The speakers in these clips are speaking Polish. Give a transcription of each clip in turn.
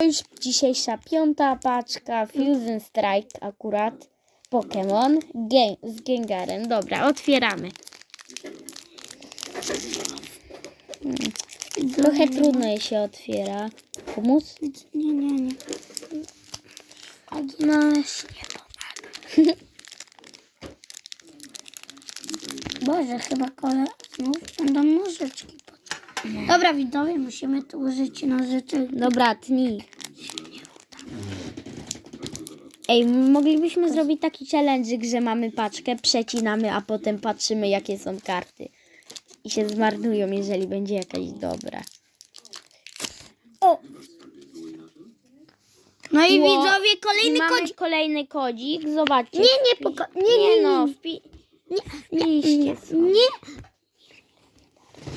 To już dzisiejsza piąta paczka Fusion Strike akurat. Pokémon z Gengarem. Dobra, otwieramy. Hmm. Trochę trudno jej się otwiera. Pomóc? Nie, nie, nie. No, Boże, chyba kole znów będą nożyczki. Dobra, widzowie, musimy tu użyć nożyczek. dobra, tnij. Ej, moglibyśmy zrobić taki challenge, że mamy paczkę, przecinamy, a potem patrzymy, jakie są karty. I się zmarnują, jeżeli będzie jakaś dobra. O! No i Ło. widzowie, kolejny mamy kodzik. kolejny kodzik, zobaczcie. Nie, nie, nie, nie, nie, no, nie. wpi- Nie, nie, nie.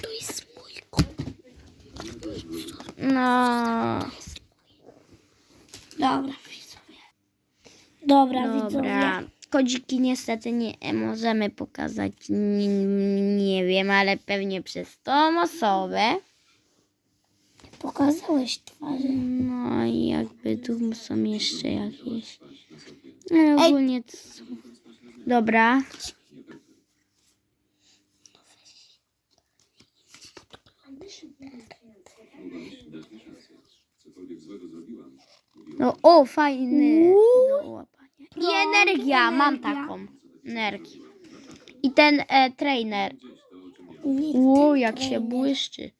To jest mój kod. No, Dobra, widzowie. Dobra, dobra. widzowie. Kodziki niestety nie możemy pokazać, nie, nie wiem, ale pewnie przez tą osobę. Pokazałeś twarze. No i jakby tu są jeszcze jakieś. Ale ogólnie to są... Dobra. No, o, fajny do łapania. I energia, mam taką. Energię. I ten e, trainer. Ło, jak się błyszczy.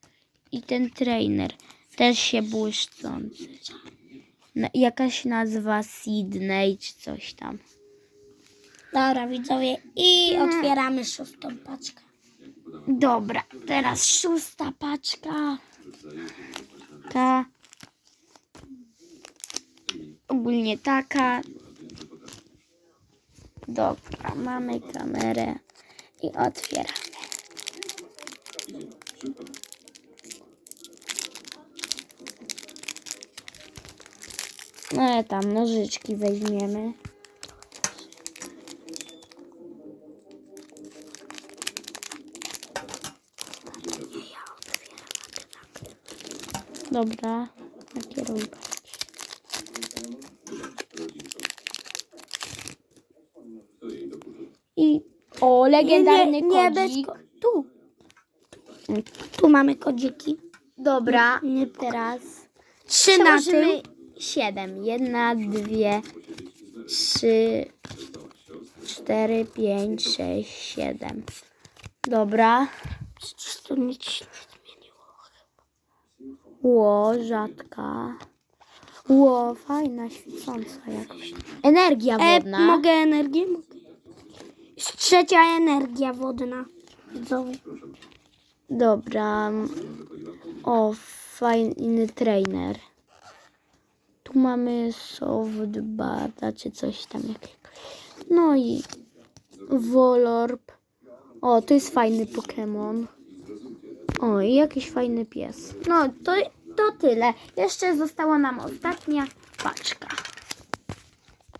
I ten trainer też się błyszczący. Na, jakaś nazwa Sydney czy coś tam. Dobra, widzowie. I otwieramy szóstą paczkę. Dobra, teraz szósta paczka. Ta. Ogólnie taka. Dobra, mamy kamerę i otwieramy. No tam nożyczki weźmiemy. Dobra, nakieruj patrz. I o, legendarny nie, nie bez kodzik. ko- Tu. Tu mamy kodziki. Dobra, Nie teraz Trzy na siedem. Jedna, dwie, trzy, cztery, pięć, sześć, siedem. Dobra. Przecież nic nie zmieniło. Ło, rzadka. Ło, fajna, świecąca jakaś. Energia E, wodna. mogę energię? Mogę. Jest trzecia energia wodna. Widzowie. Dobra. O, fajny trainer. Tu mamy softbata czy coś tam jakiego. No i Volorb. O, to jest fajny Pokémon. O, i jakiś fajny pies. No, to, to tyle. Jeszcze została nam ostatnia paczka.